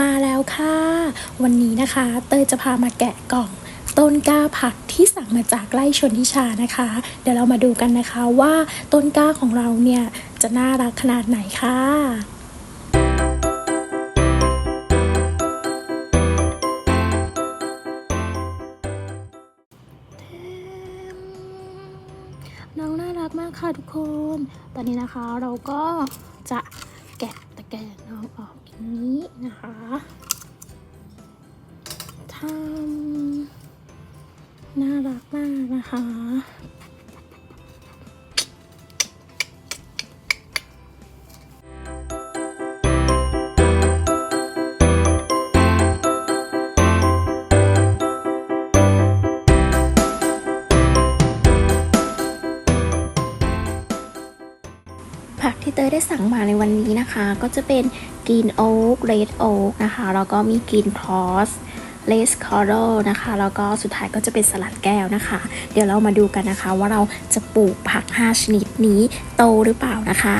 มาแล้วค่ะ วันนี้นะคะ เตยจะพามาแกะกล่อง ต้นกล้าผักที่สั่งมาจากไร่ชนทิชานะคะ เดี๋ยวเรามาดูกันนะคะว่าต้นกล้าของเราเนี่ย จะน่ารักขนาดไหนค่ะน้องน่ารักมากค่ะทุกคน ตอนนี้นะคะเราก็จะแกะตะแกรงน้องออก นี้นะคะทำน่ารักมากนะคะผักที่เตยได้สั่งมาในวันนี้นะคะ ก็จะเป็น กรีนโอ๊กเรดโอ๊กนะคะ แล้วก็มีกรีนพอสเลสคอร์โรนะคะ แล้วก็สุดท้ายก็จะเป็นสลัดแก้วนะคะ เดี๋ยวเรามาดูกันนะคะว่าเราจะปลูกผัก 5 ชนิดนี้โตหรือเปล่านะคะ